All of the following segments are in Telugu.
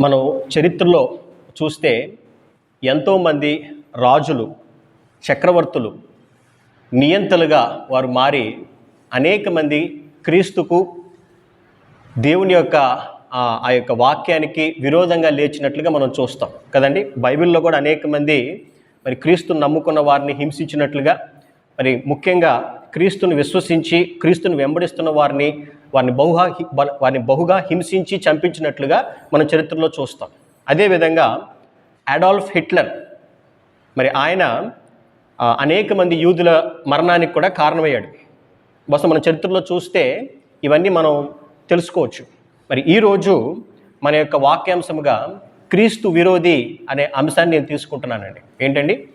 మనం చరిత్రలో చూస్తే ఎంతోమంది రాజులు చక్రవర్తులు నియంతలుగా వారు మారి అనేక మంది క్రీస్తుకు దేవుని యొక్క ఆ యొక్క వాక్యానికి విరోధంగా లేచినట్లుగా మనం చూస్తాం. కదండి? బైబిల్లో కూడా అనేక మంది మరి క్రీస్తుని నమ్ముకున్న వారిని హింసించినట్లుగా మరి ముఖ్యంగా క్రీస్తుని విశ్వసించి క్రీస్తుని వెంబడిస్తున్న వారిని వారిని బహుగా హి- వారిని బహుగా హింసించి చంపించినట్లుగా మన చరిత్రలో చూస్తాం. అదేవిధంగా అడాల్ఫ్ హిట్లర్ మరి ఆయన అనేక మంది యూదుల మరణానికి కూడా కారణమయ్యాడు. బహుశా మన చరిత్రలో చూస్తే ఇవన్నీ మనం తెలుసుకోవచ్చు. మరి ఈరోజు మన యొక్క వాక్యాంశముగా క్రీస్తు విరోధి అనే అంశాన్ని నేను తీసుకుంటున్నానండి. ఏంటండి?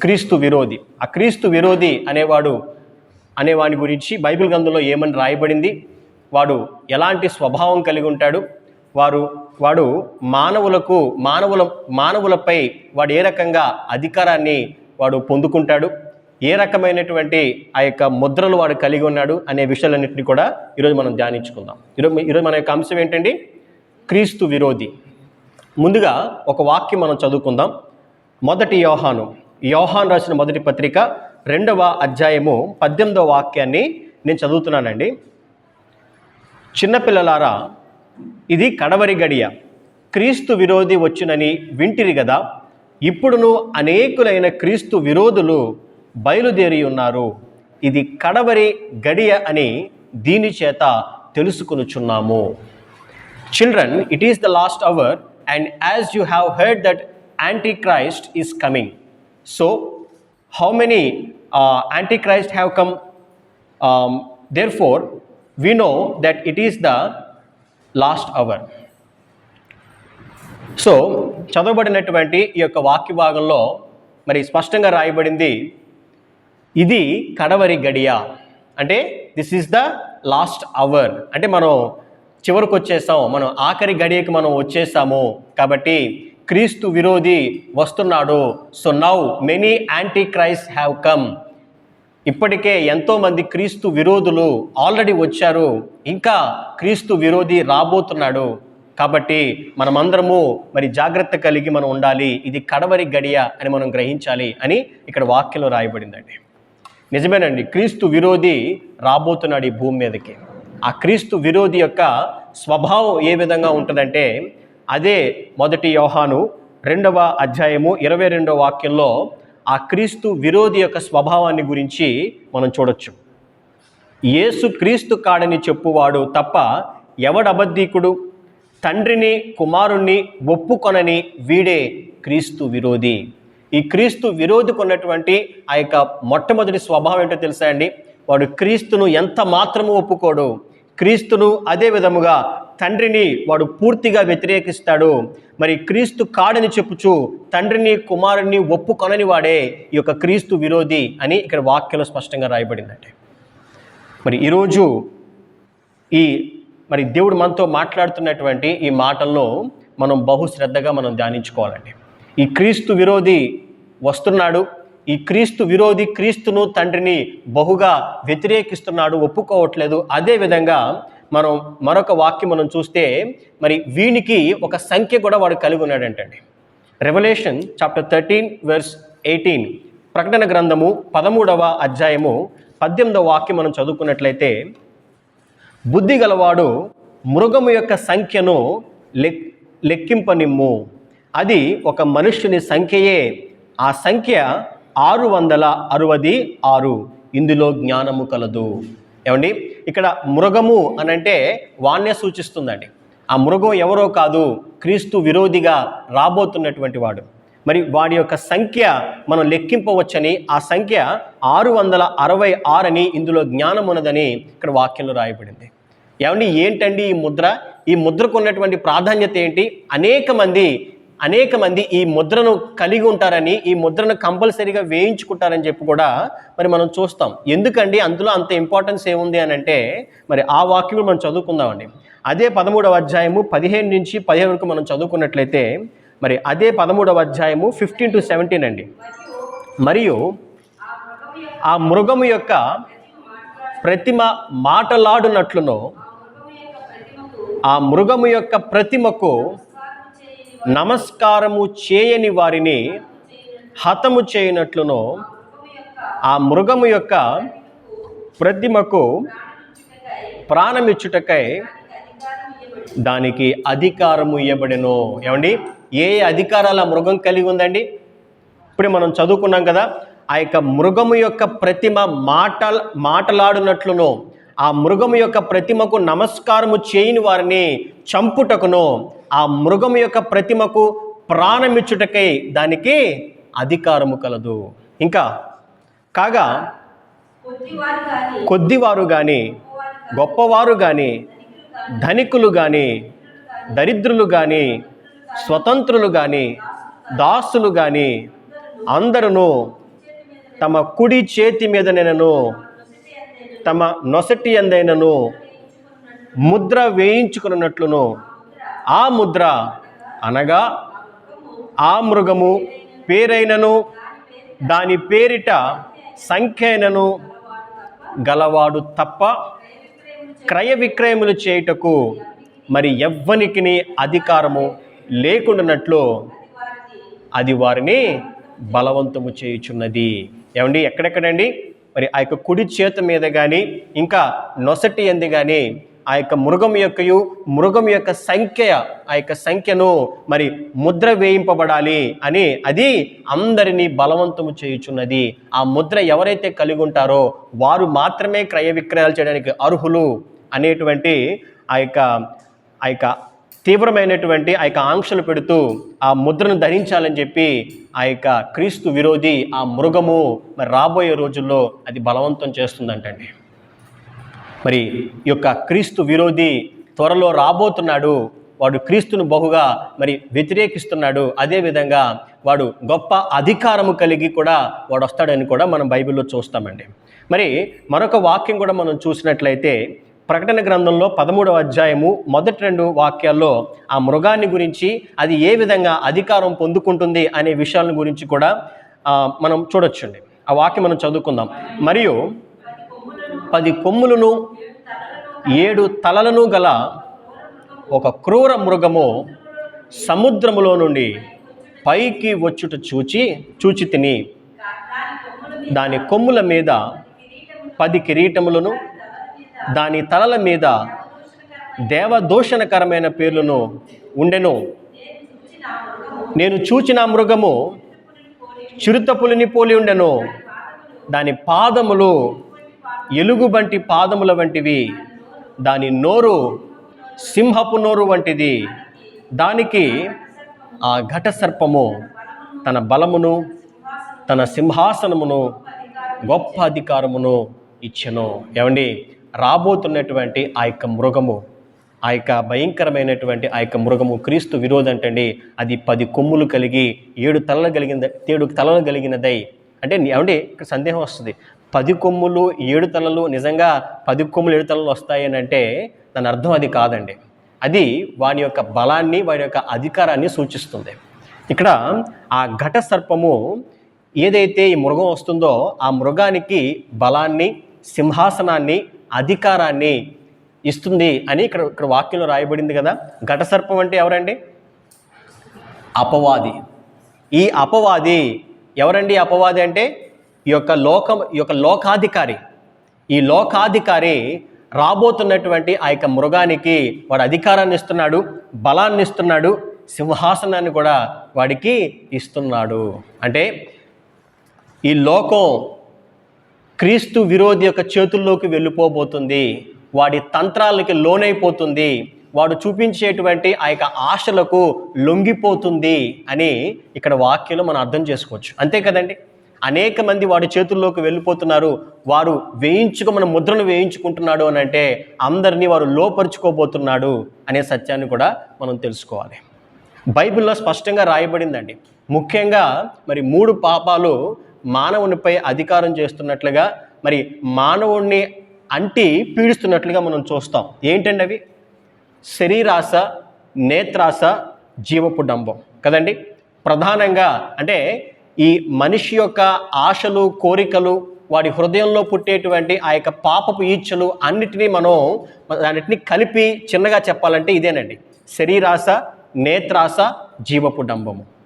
క్రీస్తు విరోధి. ఆ క్రీస్తు విరోధి అనేవాడు అనేవాని గురించి బైబిల్ గ్రంథంలో ఏమని రాయబడింది? వాడు ఎలాంటి స్వభావం కలిగి ఉంటాడు? వారు వాడు మానవులకు మానవుల మానవులపై వాడు ఏ రకంగా అధికారాన్ని వాడు పొందుకుంటాడు? ఏ రకమైనటువంటి ఆ యొక్క ముద్రలు వాడు కలిగి ఉన్నాడు? అనే విషయాలన్నింటినీ కూడా ఈరోజు మనం ధ్యానించుకుందాం. ఈరోజు ఈరోజు మన యొక్క అంశం ఏంటండి? క్రీస్తు విరోధి. ముందుగా ఒక వాక్యం మనం చదువుకుందాం. మొదటి యోహాను. యోహాన్ రాసిన మొదటి పత్రిక రెండవ అధ్యాయము పద్దెనిమిదవ వాక్యాన్ని నేను చదువుతున్నానండి. చిన్నపిల్లలారా ఇది కడవరి గడియ. క్రీస్తు విరోధి వచ్చునని వింటిరి కదా ఇప్పుడును అనేకులైన క్రీస్తు విరోధులు బయలుదేరి ఉన్నారు. ఇది కడవరి గడియ అని దీని చేత తెలుసుకొనుచున్నాము. Children it is the last hour and as you have heard that antichrist is coming so how many antichrist have come therefore we know that it is the last hour so చదవబడినటువంటి ఈ యొక్క వాక్య భాగంలో మరి స్పష్టంగా రాయబడింది ఇది కడవరి గడియ. అంటే this is the last hour అంటే మనం చివరికి వచ్చేసాం మనం ఆఖరి గడియకి మనం వచ్చేసాము. కాబట్టి క్రీస్తు విరోధి వస్తున్నాడు. So now many antichrist have come ఇప్పటికే ఎంతోమంది క్రీస్తు విరోధులు ఆల్రెడీ వచ్చారు. ఇంకా క్రీస్తు విరోధి రాబోతున్నాడు. కాబట్టి మనమందరము మరి జాగ్రత్త కలిగి మనం ఉండాలి. ఇది కడవరి గడియ అని మనం గ్రహించాలి అని ఇక్కడ వాక్యంలో రాయబడిందండి. నిజమేనండి క్రీస్తు విరోధి రాబోతున్నాడు ఈ భూమి మీదకి. ఆ క్రీస్తు విరోధి యొక్క స్వభావం ఏ విధంగా ఉంటుందంటే అదే మొదటి యోహాను రెండవ అధ్యాయము ఇరవై రెండవ వాక్యంలో ఆ క్రీస్తు విరోధి యొక్క స్వభావాన్ని గురించి మనం చూడొచ్చు. యేసు క్రీస్తు కాడని చెప్పువాడు తప్ప ఎవడబద్ధీకుడు? తండ్రిని కుమారుణ్ణి ఒప్పుకొనని వీడే క్రీస్తు విరోధి. ఈ క్రీస్తు విరోధికి ఉన్నటువంటి ఆ యొక్క మొట్టమొదటి స్వభావం ఏంటో తెలుసా అండి? వాడు క్రీస్తును ఎంత మాత్రము ఒప్పుకోడు? క్రీస్తును అదే విధముగా తండ్రిని వాడు పూర్తిగా వ్యతిరేకిస్తాడు. మరి క్రీస్తు కాడని చెప్పుచు తండ్రిని కుమారుని ఒప్పుకొనని వాడే ఈ యొక్క క్రీస్తు విరోధి అని ఇక్కడ వాక్యంలో స్పష్టంగా రాయబడిందంటే. మరి ఈరోజు ఈ మరి దేవుడు మనతో మాట్లాడుతున్నటువంటి ఈ మాటల్లో మనం బహు శ్రద్ధగా మనం ధ్యానించుకోవాలండి. ఈ క్రీస్తు విరోధి వస్తున్నాడు. ఈ క్రీస్తు విరోధి క్రీస్తును తండ్రిని బహుగా వ్యతిరేకిస్తున్నాడు ఒప్పుకోవట్లేదు. అదేవిధంగా మనం మరొక వాక్యం మనం చూస్తే మరి వీనికి ఒక సంఖ్య కూడా వాడు కలిగి ఉన్నాడంటండి. Revelation chapter thirteen verse eighteen ప్రకటన గ్రంథము పదమూడవ అధ్యాయము పద్దెనిమిదవ వాక్యం మనం చదువుకున్నట్లయితే బుద్ధి గలవాడు మృగము యొక్క సంఖ్యను లెక్ లెక్కింపనిమ్ము. అది ఒక మనుష్యుని సంఖ్యయే. ఆ సంఖ్య ఆరు వందల అరవది ఆరు. ఇందులో జ్ఞానము కలదు. ఏమండి? ఇక్కడ మృగము అని అంటే వాణ్య సూచిస్తుందండి. ఆ మృగం ఎవరో కాదు క్రీస్తు విరోధిగా రాబోతున్నటువంటి వాడు. మరి వాడి యొక్క సంఖ్య మనం లెక్కింపవచ్చని ఆ సంఖ్య ఆరు వందల అరవై ఆరని ఇందులో జ్ఞానం ఉన్నదని ఇక్కడ వాక్యంలో రాయబడింది. ఏమండి ఏంటండి ఈ ముద్ర? ఈ ముద్రకు ఉన్నటువంటి ప్రాధాన్యత ఏంటి? అనేక మంది అనేక మంది ఈ ముద్రను కలిగి ఉంటారని ఈ ముద్రను కంపల్సరీగా వేయించుకుంటారని చెప్పి కూడా మరి మనం చూస్తాం. ఎందుకండి? అందులో అంత ఇంపార్టెన్స్ ఏముంది అని అంటే మరి ఆ వాక్యం మనం చదువుకుందామండి. అదే పదమూడవ అధ్యాయము పదిహేను నుంచి పదిహేను వరకు మనం చదువుకున్నట్లయితే మరి అదే పదమూడవ అధ్యాయము ఫిఫ్టీన్ టు సెవెంటీన్ అండి. మరియు ఆ మృగము యొక్క ప్రతిమ మాటలాడునట్లును ఆ మృగము యొక్క ప్రతిమకు నమస్కారము చేయని వారిని హతము చేయనట్లును ఆ మృగము యొక్క ప్రతిమకు ప్రాణమిచ్చుటకై దానికి అధికారము ఇవ్వబడెను ఏమండి? ఏ అధికారాలు ఆ మృగం కలిగి ఉందండి? ఇప్పుడు మనం చదువుకున్నాం కదా ఆ యొక్క మృగము యొక్క ప్రతిమ మాట మాటలాడునట్లును ఆ మృగము యొక్క ప్రతిమకు నమస్కారము చేయని వారిని చంపుటకును. ఆ మృగము యొక్క ప్రతిమకు ప్రాణమిచ్చుటకై దానికి అధికారము కలదు. ఇంకా కాగా కొద్దివారు గాని కొద్దివారు కానీ గొప్పవారు కానీ ధనికులు కానీ దరిద్రులు కానీ స్వతంత్రులు కానీ దాసులు కానీ అందరూ తమ కుడి చేతి మీద నేను తమ నొసటి అందైనను ముద్ర వేయించుకున్నట్లును ఆ ముద్ర అనగా ఆ మృగము పేరైనను దాని పేరిట సంఖ్యైనను గలవాడు తప్ప క్రయ విక్రయములు చేయుటకు మరి ఎవ్వనికి అధికారము లేకుండానట్లు అది వారిని బలవంతము చేయుచున్నది. ఏమండి? ఎక్కడెక్కడండి? మరి ఆ యొక్క కుడి చేతి మీద కానీ ఇంకా నొసటి ఎందు కానీ ఆ యొక్క మృగం యొక్కయు మృగం యొక్క సంఖ్య ఆ యొక్క సంఖ్యను మరి ముద్ర వేయింపబడాలి అని అది అందరినీ బలవంతము చేయుచున్నది. ఆ ముద్ర ఎవరైతే కలిగి ఉంటారో వారు మాత్రమే క్రయ విక్రయాలు చేయడానికి అర్హులు అనేటువంటి ఆ యొక్క ఆ యొక్క తీవ్రమైనటువంటి ఆ యొక్క ఆంక్షలు పెడుతూ ఆ ముద్రను ధరించాలని చెప్పి ఆ యొక్క క్రీస్తు విరోధి ఆ మృగము మరి రాబోయే రోజుల్లో అది బలవంతం చేస్తుందంటండి. మరి ఈ యొక్క క్రీస్తు విరోధి త్వరలో రాబోతున్నాడు వాడు క్రీస్తును బహుగా మరి వ్యతిరేకిస్తున్నాడు అదేవిధంగా వాడు గొప్ప అధికారము కలిగి కూడా వాడు వస్తాడని కూడా మనం బైబిల్లో చూస్తామండి. మరి మరొక వాక్యం కూడా మనం చూసినట్లయితే ప్రకటన గ్రంథంలో పదమూడవ అధ్యాయము మొదటి రెండు వాక్యాల్లో ఆ మృగాన్ని గురించి అది ఏ విధంగా అధికారం పొందుకుంటుంది అనే విషయాల గురించి కూడా మనం చూడొచ్చండి. ఆ వాక్యం మనం చదువుకుందాం. మరియు పది కొమ్ములను ఏడు తలలను గల ఒక క్రూర మృగము సముద్రములో నుండి పైకి వచ్చుట చూచి చూచి తిని దాని కొమ్ముల మీద పది కిరీటములను దాని తలల మీద దేవదూషణకరమైన పేర్లను ఉండెను. నేను చూచిన మృగము చిరుతపులిని పోలి ఉండెను. దాని పాదములు ఎలుగుబంటి పాదముల వంటివి. దాని నోరు సింహపు నోరు వంటిది. దానికి ఆ ఘట సర్పము తన బలమును తన సింహాసనమును గొప్ప అధికారమును ఇచ్చెను. ఏమండి? రాబోతున్నటువంటి ఆ యొక్క మృగము ఆ యొక్క భయంకరమైనటువంటి ఆ యొక్క మృగము క్రీస్తు విరోధి అంటండి అది పది కొమ్ములు కలిగి ఏడు తలలు కలిగిన ఏడు తలలు కలిగినదై. అంటే ఏమండి? ఇక్కడ సందేహం వస్తుంది. పది కొమ్ములు ఏడు తలలు నిజంగా పది కొమ్ములు ఏడు తలలు వస్తాయని అంటే దాని అర్థం అది కాదండి. అది వాని యొక్క బలాన్ని వాని యొక్క అధికారాన్ని సూచిస్తుంది. ఇక్కడ ఆ ఘట సర్పము ఏదైతే ఈ మృగం వస్తుందో ఆ మృగానికి బలాన్ని సింహాసనాన్ని అధికారాన్ని ఇస్తుంది అని ఇక్కడ ఇక్కడ వాక్యంలో రాయబడింది కదా. ఘట సర్పం అంటే ఎవరండి? అపవాది. ఈ అపవాది ఎవరండి? అపవాది అంటే ఈ యొక్క లోకం ఈ యొక్క లోకాధికారి. ఈ లోకాధికారి రాబోతున్నటువంటి ఆ యొక్క మృగానికి వాడు అధికారాన్ని ఇస్తున్నాడు బలాన్ని ఇస్తున్నాడు సింహాసనాన్ని కూడా వాడికి ఇస్తున్నాడు. అంటే ఈ లోకం క్రీస్తు విరోధి యొక్క చేతుల్లోకి వెళ్ళిపోబోతుంది. వాడి తంత్రాలకి లోనైపోతుంది. వాడు చూపించేటువంటి ఆ యొక్క ఆశలకు లొంగిపోతుంది అని ఇక్కడ వాక్యంలో మనం అర్థం చేసుకోవచ్చు. అంతే కదండి? అనేక మంది వాడి చేతుల్లోకి వెళ్ళిపోతున్నారు. వారు వేయించుకు మన ముద్రను వేయించుకుంటున్నాడు అని అంటే అందరినీ వారు లోపరుచుకోబోతున్నాడు అనే సత్యాన్ని కూడా మనం తెలుసుకోవాలి. బైబిల్లో స్పష్టంగా రాయబడిందండి. ముఖ్యంగా మరి మూడు పాపాలు మానవునిపై అధికారం చేస్తున్నట్లుగా మరి మానవుణ్ణి అంటి పీడిస్తున్నట్లుగా మనం చూస్తాం. ఏంటండి అవి? శరీరాశ నేత్రాశ జీవపు డంబం. కదండి? ప్రధానంగా అంటే ఈ మనిషి యొక్క ఆశలు కోరికలు వాడి హృదయంలో పుట్టేటువంటి ఆ యొక్క పాపపు ఈచ్ఛలు అన్నిటినీ మనం అన్నిటినీ కలిపి చిన్నగా చెప్పాలంటే ఇదేనండి. శరీరాశ నేత్రాశ జీవపు డంబము.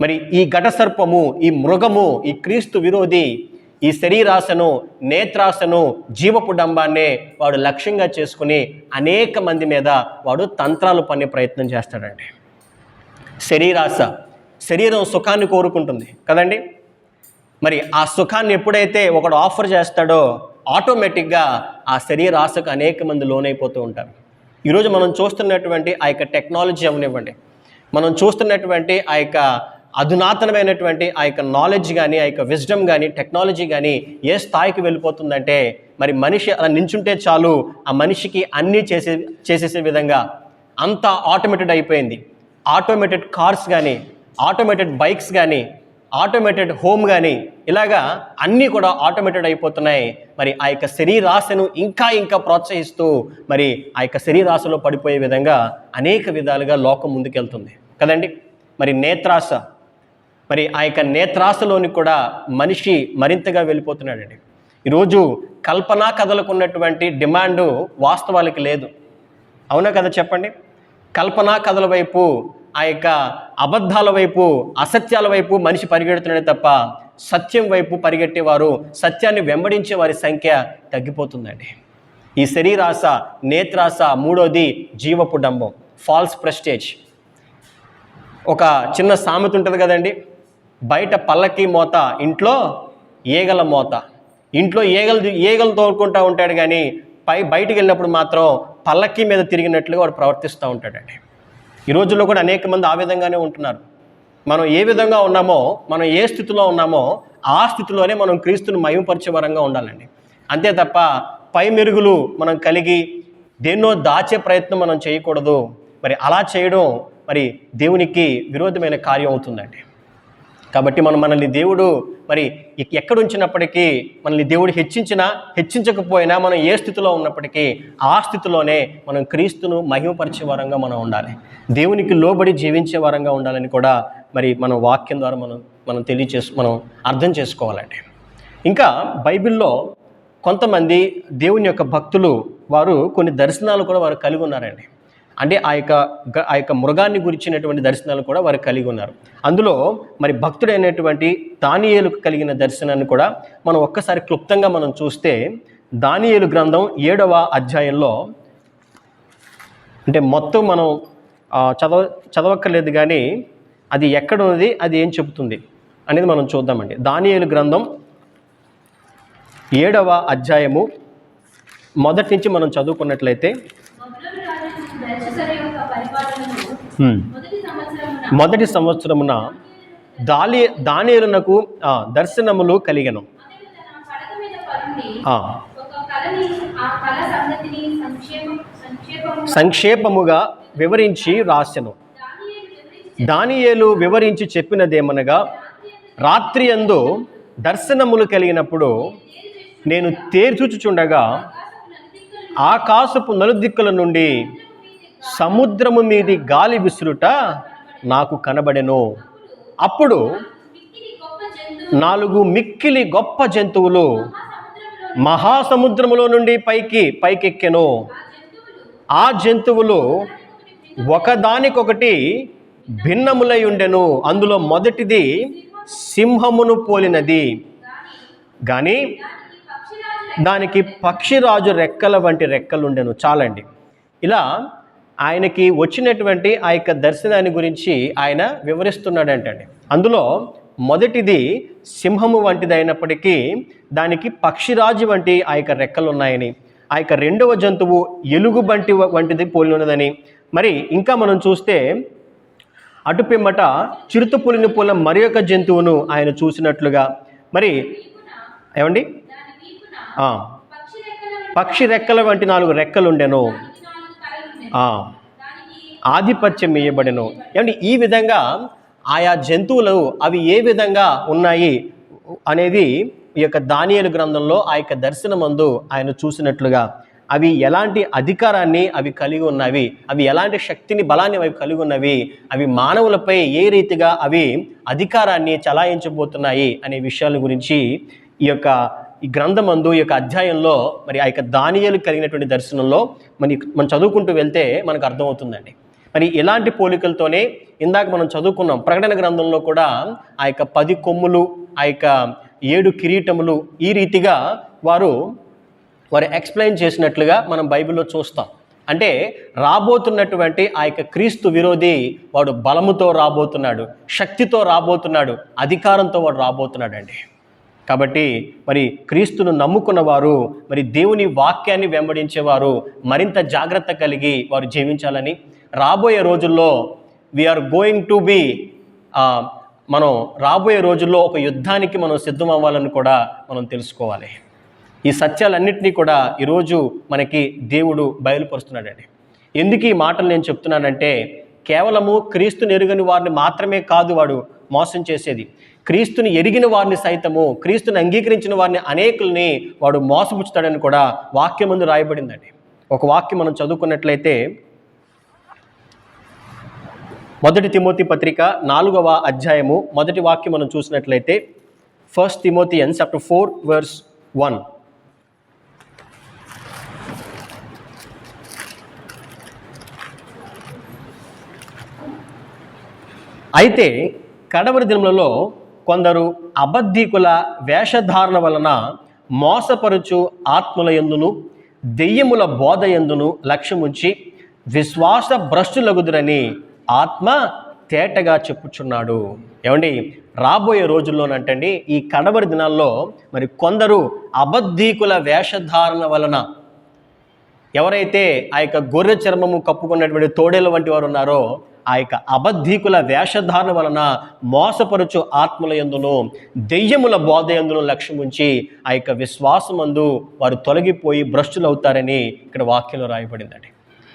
మరి ఈ ఘటసర్పము ఈ మృగము ఈ క్రీస్తు విరోధి ఈ శరీరాశను నేత్రాశను జీవపు డంబాన్నే వాడు లక్ష్యంగా చేసుకుని అనేక మంది మీద వాడు తంత్రాలు పన్నే ప్రయత్నం చేస్తాడండి. శరీరాశ శరీరం సుఖాన్ని కోరుకుంటుంది కదండి? మరి ఆ సుఖాన్ని ఎప్పుడైతే ఒకడు ఆఫర్ చేస్తాడో ఆటోమేటిక్గా ఆ శరీరాశకు అనేక మంది లోనైపోతూ ఉంటారు. ఈరోజు మనం చూస్తున్నటువంటి ఆ యొక్క టెక్నాలజీ అవనివ్వండి. మనం చూస్తున్నటువంటి ఆ యొక్క అధునాతనమైనటువంటి ఆ యొక్క నాలెడ్జ్ కానీ ఆ యొక్క విజ్డమ్ కానీ టెక్నాలజీ కానీ ఏ స్థాయికి వెళ్ళిపోతుందంటే మరి మనిషి అలా నించుంటే చాలు ఆ మనిషికి అన్నీ చేసే చేసేసే విధంగా అంతా ఆటోమేటెడ్ అయిపోయింది. ఆటోమేటెడ్ కార్స్ కానీ ఆటోమేటెడ్ బైక్స్ కానీ ఆటోమేటెడ్ హోమ్ కానీ ఇలాగా అన్నీ కూడా ఆటోమేటెడ్ అయిపోతున్నాయి. మరి ఆ యొక్క శరీరాశను ఇంకా ఇంకా ప్రోత్సహిస్తూ మరి ఆ యొక్క శరీరాశలో పడిపోయే విధంగా అనేక విధాలుగా లోకం ముందుకెళ్తుంది. కదండి? మరి నేత్రాశ మరి ఆ యొక్క నేత్రాశలోని కూడా మనిషి మరింతగా వెళ్ళిపోతున్నాడండి. ఈరోజు కల్పనా కథలకు ఉన్నటువంటి డిమాండు వాస్తవాలకి లేదు. అవునా కదా చెప్పండి? కల్పనా కథల వైపు ఆ యొక్క అబద్ధాల వైపు అసత్యాల వైపు మనిషి పరిగెడుతున్నాడే తప్ప సత్యం వైపు పరిగెట్టేవారు సత్యాన్ని వెంబడించే వారి సంఖ్య తగ్గిపోతుందండి. ఈ శరీరాశ నేత్రాశ మూడోది జీవపు డంబం ఫాల్స్ ప్రెస్టేజ్ ఒక చిన్న సామెత ఉంటుంది కదండి? బయట పల్లకి మోత ఇంట్లో ఈగల మోత. ఇంట్లో ఈగలు ఈగలు తోలుకుంటూ ఉంటాడు కానీ పై బయటికి వెళ్ళినప్పుడు మాత్రం పల్లకి మీద తిరిగినట్లుగా వాడు ప్రవర్తిస్తూ ఉంటాడండి. ఈ రోజుల్లో కూడా అనేక మంది ఆ విధంగానే ఉంటున్నారు. మనం ఏ విధంగా ఉన్నామో మనం ఏ స్థితిలో ఉన్నామో ఆ స్థితిలోనే మనం క్రీస్తుని మయంపరిచే వరంగా ఉండాలండి. అంతే తప్ప పై మెరుగులు మనం కలిగి దేన్నో దాచే ప్రయత్నం మనం చేయకూడదు. మరి అలా చేయడం మరి దేవునికి విరోధమైన కార్యం అవుతుందండి. కాబట్టి మనం మనల్ని దేవుడు మరి ఎక్కడ ఉంచినప్పటికీ మనల్ని దేవుడు హెచ్చించినా హెచ్చించకపోయినా మనం ఏ స్థితిలో ఉన్నప్పటికీ ఆ స్థితిలోనే మనం క్రీస్తును మహిమపరిచే వరంగా మనం ఉండాలి. దేవునికి లోబడి జీవించే వరంగా ఉండాలని కూడా మరి మన వాక్యం ద్వారా మనం మనం తెలియచేసు మనం అర్థం చేసుకోవాలండి. ఇంకా బైబిల్లో కొంతమంది దేవుని యొక్క భక్తులు వారు కొన్ని దర్శనాలు కూడా వారు కలిగి ఉన్నారండి. అంటే ఆ యొక్క ఆ యొక్క మృగాన్ని గురించినటువంటి దర్శనాలు కూడా వారు కలిగి ఉన్నారు. అందులో మరి భక్తుడైనటువంటి దానియేలుకు కలిగిన దర్శనాన్ని కూడా మనం ఒక్కసారి క్లుప్తంగా మనం చూస్తే దానియేలు గ్రంథం ఏడవ అధ్యాయంలో అంటే మొత్తం మనం చదవ చదవక్కర్లేదు కానీ అది ఎక్కడ ఉన్నది అది ఏం చెబుతుంది అనేది మనం చూద్దామండి. దానియేలు గ్రంథం ఏడవ అధ్యాయము మొదటి నుంచి మనం చదువుకున్నట్లయితే మొదటి సంవత్సరమున దాలి దానియేలునకు దర్శనములు కలిగను. సంక్షేపముగా వివరించి రాసెను. దానియేలు వివరించి దానియేలు వివరించి చెప్పినదేమనగా రాత్రి అందు దర్శనములు కలిగినప్పుడు నేను తేర్చుచుచుండగా ఆకాశపు నలుదిక్కుల నుండి సముద్రము మీది గాలి విసురుట నాకు కనబడెను. అప్పుడు నాలుగు మిక్కిలి గొప్ప జంతువులు మహాసముద్రములో నుండి పైకి పైకెక్కెను. ఆ జంతువులు ఒకదానికొకటి భిన్నములై ఉండెను. అందులో మొదటిది సింహమును పోలినది. కానీ దానికి పక్షిరాజు రెక్కల వంటి రెక్కలుండెను చాలండి. ఇలా ఆయనకి వచ్చినటువంటి ఆ యొక్క దర్శనాన్ని గురించి ఆయన వివరిస్తున్నాడంటండి. అందులో మొదటిది సింహము వంటిది అయినప్పటికీ దానికి పక్షిరాజు వంటి ఆ యొక్క రెక్కలు ఉన్నాయని ఆ యొక్క రెండవ జంతువు ఎలుగు వంటి వంటిది పోలి ఉన్నదని. మరి ఇంకా మనం చూస్తే అటు పిమ్మట చిరుతపులిని పోల మరి యొక్క జంతువును ఆయన చూసినట్లుగా మరి ఏమండి? పక్షి రెక్కల వంటి నాలుగు రెక్కలు ఉండెను దానికి నాలుగు తలలుండెను. ఆ, దానికి ఆధిపత్యం ఇవ్వబడను ఏమంటే ఈ విధంగా ఆయా జంతువులు అవి ఏ విధంగా ఉన్నాయి అనేది ఈ యొక్క దానియలు గ్రంథంలో ఆ యొక్క దర్శనమందు ఆయన చూసినట్లుగా అవి ఎలాంటి అధికారాన్ని అవి కలిగి ఉన్నవి అవి ఎలాంటి శక్తిని బలాన్ని అవి కలిగి ఉన్నవి అవి మానవులపై ఏ రీతిగా అవి అధికారాన్ని చలాయించబోతున్నాయి అనే విషయాల గురించి ఈ యొక్క ఈ గ్రంథమందు ఈ యొక్క అధ్యాయంలో మరి ఆ యొక్క దానియలు కలిగినటువంటి దర్శనంలో మరి మనం చదువుకుంటూ వెళ్తే మనకు అర్థమవుతుందండి. మరి ఇలాంటి పోలికలతోనే ఇందాక మనం చదువుకున్నాం ప్రకటన గ్రంథంలో కూడా ఆ యొక్క పది కొమ్ములు ఆ యొక్క ఏడు కిరీటములు ఈ రీతిగా వారు వారు ఎక్స్ప్లెయిన్ చేసినట్లుగా మనం బైబిల్లో చూస్తాం. అంటే రాబోతున్నటువంటి ఆ యొక్క క్రీస్తు విరోధి వాడు బలముతో రాబోతున్నాడు శక్తితో రాబోతున్నాడు అధికారంతో వాడు రాబోతున్నాడు అండి కాబట్టి మరి క్రీస్తును నమ్ముకున్న వారు మరి దేవుని వాక్యాన్ని వెంబడించేవారు మరింత జాగ్రత్త కలిగి వారు జీవించాలని రాబోయే రోజుల్లో వీఆర్ గోయింగ్ టు బి మనం రాబోయే రోజుల్లో ఒక యుద్ధానికి మనం సిద్ధం అవ్వాలని కూడా మనం తెలుసుకోవాలి. ఈ సత్యాలన్నింటినీ కూడా ఈరోజు మనకి దేవుడు బయలుపరుస్తున్నాడండి. ఎందుకు ఈ మాటలు నేను చెప్తున్నానంటే కేవలము క్రీస్తుని ఎరుగని వారిని మాత్రమే కాదు వాడు మోసం చేసేది. క్రీస్తుని ఎరిగిన వారిని సైతము క్రీస్తుని అంగీకరించిన వారిని అనేకుల్ని వాడు మోసపుచ్చుతాడని కూడా వాక్యం ముందు రాయబడిందండి. ఒక వాక్యం మనం చదువుకున్నట్లయితే మొదటి తిమోతి పత్రిక నాలుగవ అధ్యాయము మొదటి వాక్యం మనం చూసినట్లయితే first Timothians chapter four verse one అయితే కడవరి దినములలో కొందరు అబద్ధికుల వేషధారణ వలన మోసపరుచు ఆత్మల ఎందును దెయ్యముల బోధ ఎందును లక్ష్యముంచి విశ్వాస భ్రష్టులగుదురని ఆత్మ తేటగా చెప్పుచున్నాడు. ఏమండి? రాబోయే రోజుల్లోనంటండి ఈ కడవరి దినాల్లో మరి కొందరు అబద్ధీకుల వేషధారణ వలన ఎవరైతే ఆ యొక్క గొర్రె చర్మము కప్పుకున్నటువంటి తోడేల వంటి వారు ఉన్నారో ఆ యొక్క అబద్ధీకుల వేషధారణ వలన మోసపరుచు ఆత్మల ఎందును దెయ్యముల బోధ ఎందును లక్ష్యం ఉంచి ఆ యొక్క విశ్వాసమందు వారు తొలగిపోయి భ్రష్టులవుతారని ఇక్కడ వాక్యంలో రాయబడిందండి.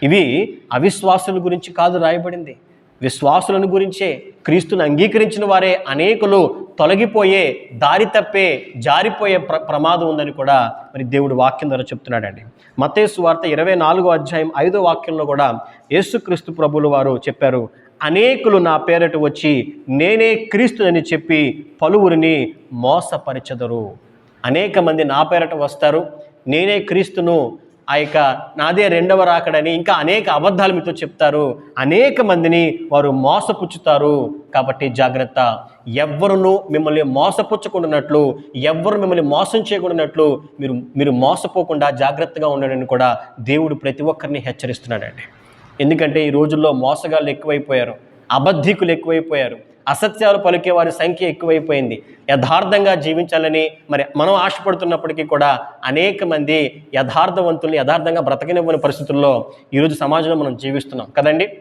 ఇవి అవిశ్వాసుల గురించి కాదు రాయబడింది. విశ్వాసులను గురించే క్రీస్తుని అంగీకరించిన వారే అనేకులు తొలగిపోయే దారి తప్పే జారిపోయే ప్ర ప్రమాదం ఉందని కూడా మరి దేవుడు వాక్యం ద్వారా చెప్తున్నాడండి. మతేసు వార్త ఇరవై నాలుగో అధ్యాయం ఐదో వాక్యంలో కూడా యేసుక్రీస్తు ప్రభులు వారు చెప్పారు అనేకులు నా పేరట వచ్చి నేనే క్రీస్తునని చెప్పి పలువురిని మోసపరచెదరు. అనేక మంది నా పేరట వస్తారు నేనే క్రీస్తును ఆ యొక్క నాదే రెండవ రాకడని ఇంకా అనేక అబద్ధాలు మీతో చెప్తారు. అనేక మందిని వారు మోసపుచ్చుతారు. కాబట్టి జాగ్రత్త. ఎవ్వరును మిమ్మల్ని మోసపుచ్చకుండానట్లు ఎవ్వరు మిమ్మల్ని మోసం చేయకుండానట్లు మీరు మీరు మోసపోకుండా జాగ్రత్తగా ఉండడని కూడా దేవుడు ప్రతి ఒక్కరిని హెచ్చరిస్తున్నాడండి. ఎందుకంటే ఈ రోజుల్లో మోసగాళ్ళు ఎక్కువైపోయారు. అబద్ధికులు ఎక్కువైపోయారు. అసత్యాలు పలికే వారి సంఖ్య ఎక్కువైపోయింది. యథార్థంగా జీవించాలని మరి మనం ఆశపడుతున్నప్పటికీ కూడా అనేక మంది యథార్థవంతుల్ని యథార్థంగా బ్రతకనివ్వని పరిస్థితుల్లో ఈరోజు సమాజంలో మనం జీవిస్తున్నాం. కదండి?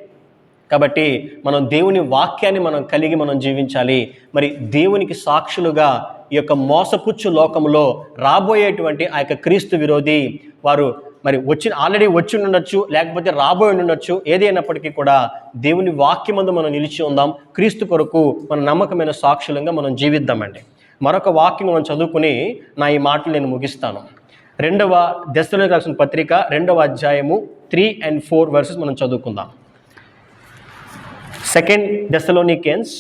కాబట్టి మనం దేవుని వాక్యాన్ని మనం కలిగి మనం జీవించాలి. మరి దేవునికి సాక్షులుగా ఈ యొక్క మోసపుచ్చు లోకంలో రాబోయేటువంటి ఆ యొక్క క్రీస్తు విరోధి వారు మరి వచ్చి ఆల్రెడీ వచ్చి ఉండొచ్చు లేకపోతే రాబోయి ఉండొచ్చు ఏదైనప్పటికీ కూడా దేవుని వాక్యమందు మనం నిలిచి ఉందాం. క్రీస్తు కొరకు మన నమ్మకమైన సాక్షులంగా మనం జీవిద్దామండి. మరొక వాక్యం మనం చదువుకుని నా ఈ మాటలు నేను ముగిస్తాను. రెండవ దశలో రాసిన పత్రిక రెండవ అధ్యాయము త్రీ అండ్ ఫోర్ వర్సెస్ మనం చదువుకుందాం. Second Thessalonians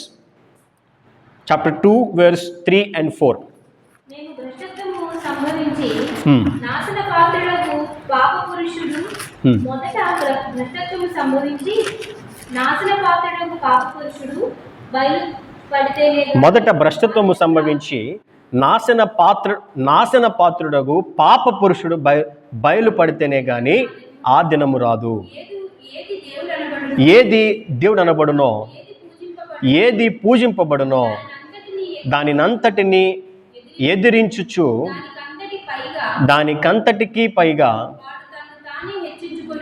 chapter two verse three and four నేను పాప పురుషుడు. మొదట భ్ర- భ్రష్టత్వము సంభవించి నాశన పాప పురుషుడు బయలు పడితేనే మొదట భ్రష్టత్వము సంభవించి నాశన పాత్ర నాశన పాత్రుడగు పాప పురుషుడు బయ బయలుపడితేనే గాని ఆ దినము రాదు. ఏది దేవుడు అనబడును? ఏది పూజింపబడునో? దానినంతటిని ఎదిరించుచు దానికంతటికి పైగా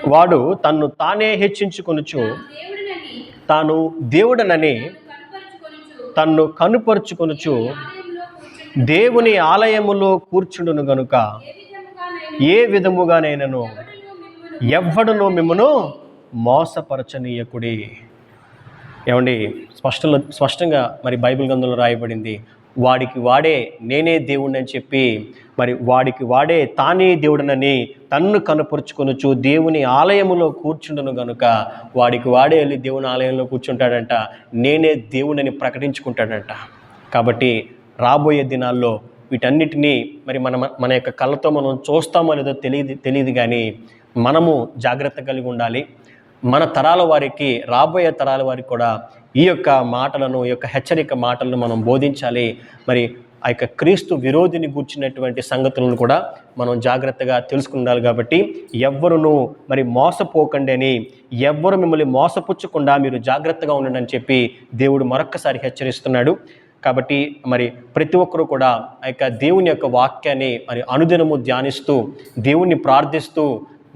వాడు తన్ను తానే హెచ్చించుకొనుచు తాను దేవుడనని తన్ను కనుపరుచుకొనుచు దేవుని ఆలయములో కూర్చుండును గనుక ఏ విధముగా ఎవ్వడను విధముగానైనను ఎవ్వడును మిమ్మను మోసపరచనీయకుడి. ఏమండి స్పష్టంలో స్పష్టంగా మరి బైబిల్ గ్రంథంలో రాయబడింది వాడికి వాడే నేనే దేవుడిని అని చెప్పి మరి వాడికి వాడే తానే దేవుడనని తన్ను కనపరుచుకొనుచు దేవుని ఆలయములో కూర్చుండను గనుక వాడికి వాడే వెళ్ళి దేవుని ఆలయంలో కూర్చుంటాడంట నేనే దేవుడని ప్రకటించుకుంటాడంట. కాబట్టి రాబోయే దినాల్లో వీటన్నిటినీ మరి మన మన యొక్క కళ్ళతో మనం చూస్తామో లేదో తెలియదు తెలియదు కానీ మనము జాగ్రత్త కలిగి ఉండాలి. మన తరాల వారికి రాబోయే తరాల వారికి కూడా ఈ యొక్క మాటలను ఈ యొక్క హెచ్చరిక మాటలను మనం బోధించాలి. మరి ఆ యొక్క క్రీస్తు విరోధిని గుర్చినటువంటి సంగతులను కూడా మనం జాగ్రత్తగా తెలుసుకుండాలి కాబట్టి ఎవ్వరును మరి మోసపోకండి అని ఎవ్వరు మిమ్మల్ని మోసపుచ్చకుండా మీరు జాగ్రత్తగా ఉండండి అని చెప్పి దేవుడు మరొక్కసారి హెచ్చరిస్తున్నాడు. కాబట్టి మరి ప్రతి ఒక్కరూ కూడా ఆ యొక్క దేవుని యొక్క వాక్యాన్ని మరి అనుదినము ధ్యానిస్తూ దేవుణ్ణి ప్రార్థిస్తూ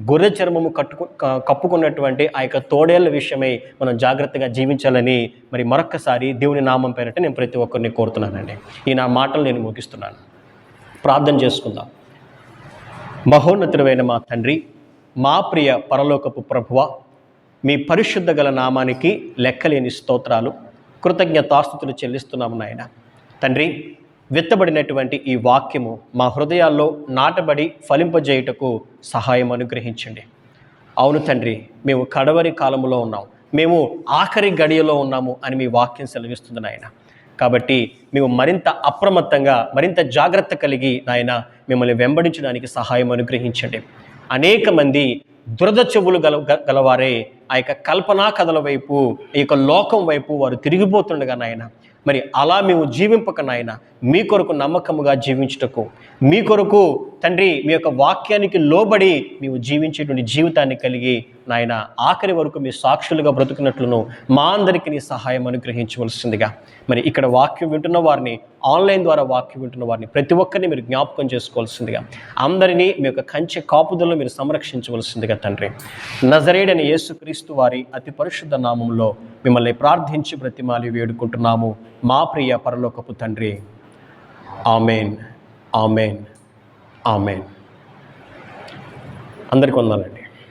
గొర్రె చర్మము కట్టుకు కప్పుకున్నటువంటి ఆ యొక్క తోడేళ్ళ విషయమై మనం జాగ్రత్తగా జీవించాలని మరి మరొక్కసారి దేవుని నామం పేరట నేను ప్రతి ఒక్కరిని కోరుతున్నానండి. ఈ నా మాటలు నేను ముగిస్తున్నాను. ప్రార్థన చేసుకుందాం. మహోన్నతుడైన మా తండ్రి మా ప్రియ పరలోకపు ప్రభువ మీ పరిశుద్ధ గల నామానికి లెక్కలేని స్తోత్రాలు కృతజ్ఞతాస్థుతులు చెల్లిస్తున్నాము నాయన. తండ్రి విత్తబడినటువంటి ఈ వాక్యము మా హృదయాల్లో నాటబడి ఫలింపజేయుటకు సహాయం అనుగ్రహించండి. అవును తండ్రి మేము కడవరి కాలంలో ఉన్నాం. మేము ఆఖరి గడియలో ఉన్నాము అని మీ వాక్యం సెలవిస్తుంది నాయన. కాబట్టి మేము మరింత అప్రమత్తంగా మరింత జాగ్రత్త కలిగి నాయన మిమ్మల్ని వెంబడించడానికి సహాయం అనుగ్రహించండి. అనేక మంది దురద చెవులు గల గలవారే. ఆ యొక్క కల్పనా కథల వైపు ఈ యొక్క లోకం వైపు వారు తిరిగిపోతుండగా నాయన మరి అలా మేము జీవింపక నాయన మీ కొరకు నమ్మకముగా జీవించుటకు మీ కొరకు తండ్రి మీ యొక్క వాక్యానికి లోబడి మేము జీవించేటువంటి జీవితాన్ని కలిగి నాయన ఆఖరి వరకు మీ సాక్షులుగా బ్రతుకున్నట్లును మా అందరికీ నీ సహాయం అనుగ్రహించవలసిందిగా. మరి ఇక్కడ వాక్యం వింటున్న వారిని ఆన్లైన్ ద్వారా వాక్యం వింటున్న వారిని ప్రతి ఒక్కరిని మీరు జ్ఞాపకం చేసుకోవాల్సిందిగా అందరినీ మీ యొక్క కంచె కాపుదల్లో మీరు సంరక్షించవలసిందిగా తండ్రి. నజరేడని యేసుక్రీస్తు వారి అతి పరిశుద్ధ నామంలో మిమ్మల్ని ప్రార్థించి బ్రతిమాలి వేడుకుంటున్నాము. మా ప్రియ పరలోకపు తండ్రి. ఆమెన్. ఆమెన్. ఆమెన్. అందరికి వందాలండి